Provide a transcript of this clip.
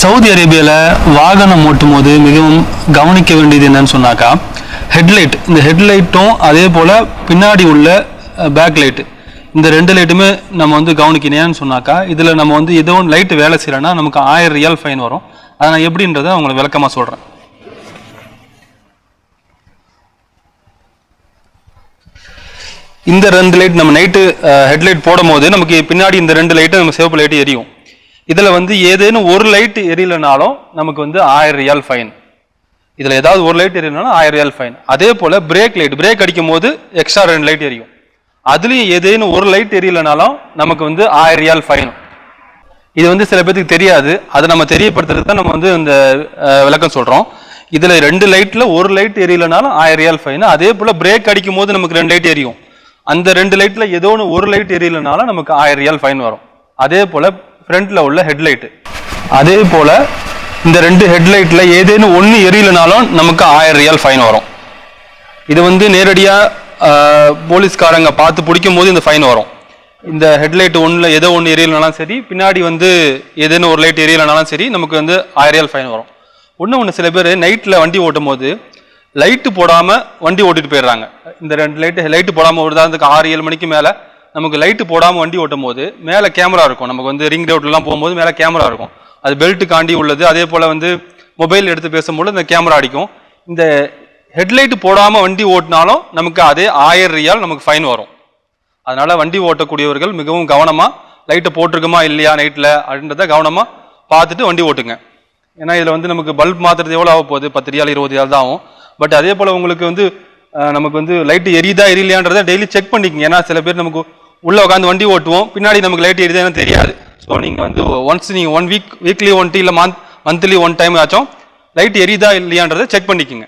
Saudi அரேபியாவில் வாகனம் ஓட்டும் போது மிகவும் கவனிக்க வேண்டியது என்னன்னு சொன்னாக்கா ஹெட்லைட் இந்த ஹெட்லைட்டும் அதே போல் பின்னாடி உள்ள பேக் லைட்டு இந்த ரெண்டு லைட்டுமே நம்ம வந்து கவனிக்கணும் ஏன்னு சொன்னாக்கா இதில் நம்ம வந்து ஏதோ ஒன்று லைட்டு வேலை செய்யலைன்னா நமக்கு ஆயிரம் ரியால் ஃபைன் வரும். அதை நான் எப்படின்றத உங்களுக்கு விளக்கமாக சொல்கிறேன் இந்த ரெண்டு லைட் நம்ம நைட்டு ஹெட்லைட் போடும் போது நமக்கு பின்னாடி இந்த ரெண்டு லைட்டு நம்ம சிவப்பு லைட்டு எரியும். இதில் வந்து ஏதேனும் ஒரு லைட் எரியலைனாலும் நமக்கு வந்து ஆயிரம் ரியால் ஃபைன். இதில் ஏதாவது ஒரு லைட் எரியலனாலும் ஆயிரம் ரியால் ஃபைன். அதே போல் பிரேக் லைட் பிரேக் அடிக்கும் போது எக்ஸ்ட்ரா ரெண்டு லைட் எரியும். அதுலேயும் ஏதேனும் ஒரு லைட் எரியலைனாலும் நமக்கு வந்து ஆயிரம் ரியால் ஃபைன். இது வந்து சில பேர்த்துக்கு தெரியாது. அதை நம்ம தெரியப்படுத்துறது தான் நம்ம வந்து இந்த விளக்கம் சொல்கிறோம் இதில் ரெண்டு லைட்டில் ஒரு லைட் எரியலைனாலும் ஆயிரம் ரியால் ஃபைன். அதே போல் பிரேக் அடிக்கும் போது நமக்கு ரெண்டு லைட் எரியும். அந்த ரெண்டு லைட்டில் ஏதோ ஒன்று ஒரு லைட் எரியலைனாலும் நமக்கு ஆயிரம் ரியால் ஃபைன் வரும். அதே போல் ஃப்ரண்ட்டில் உள்ள ஹெட்லைட்டு. அதே போல் இந்த ரெண்டு ஹெட்லைட்டில் ஏதேனும் ஒன்று எரியலைனாலும் நமக்கு ஆயிரம் ரியால் ஃபைன் வரும். இது வந்து நேரடியாக போலீஸ்காரங்க பார்த்து பிடிக்கும் போது இந்த ஃபைன் வரும். இந்த ஹெட்லைட் ஒன்றில் ஏதோ ஒன்று எரியலனாலும் சரி பின்னாடி வந்து ஏதேனும் ஒரு லைட் எரியலைனாலும் சரி நமக்கு வந்து ஆயிரம் ஃபைன் வரும். ஒன்று ஒன்று சில பேர் நைட்டில் வண்டி ஓட்டும் போது லைட்டு போடாமல் வண்டி ஓட்டிட்டு போயிடுறாங்க. இந்த ரெண்டு லைட்டு லைட்டு போடாமல் ஒரு உதாரணத்துக்கு ஆறு ஏழு மணிக்கு மேலே நமக்கு லைட்டு போடாமல் வண்டி ஓட்டும் போது மேலே கேமரா இருக்கும். நமக்கு வந்து ரிங் ரோட்லாம் போகும்போது மேலே கேமரா இருக்கும். அது பெல்ட்டு காண்டி உள்ளது. அதே போல் வந்து மொபைல் எடுத்து பேசும்போது இந்த கேமரா அடிக்கும். இந்த ஹெட்லைட் போடாமல் வண்டி ஓட்டினாலும் நமக்கு அதே ஆயிரம் ரியால் நமக்கு ஃபைன் வரும். அதனால் வண்டி ஓட்டக்கூடியவர்கள் மிகவும் கவனமாக லைட்டை போட்டிருக்குமா இல்லையா நைட்டில் அப்படின்றத கவனமாக பார்த்துட்டு வண்டி ஓட்டுங்க. ஏன்னா இதில் வந்து நமக்கு பல்ப் மாற்றுறது எவ்வளோ ஆக போகுது? பத்து ரியால் இருபது ரியால் தான் ஆகும். பட் அதே போல் உங்களுக்கு வந்து நமக்கு வந்து லைட்டு எரியுதா எரியலையான்றதை டெய்லி செக் பண்ணிக்கங்க. ஏன்னா சில பேர் நமக்கு உள்ளே உட்காந்து வண்டி ஓட்டுவோம். பின்னாடி நமக்கு லைட் எரியுதான்னு தெரியாது. ஸோ நீங்கள் வந்து ஒன்ஸ் நீங்கள் ஒன் வீக் வீக்லி ஒன் டீ இல்லை மந்த் மந்த்லி ஒன் டைம் ஆச்சும் லைட் எரியுதா இல்லையான்றதை செக் பண்ணிக்கோங்க.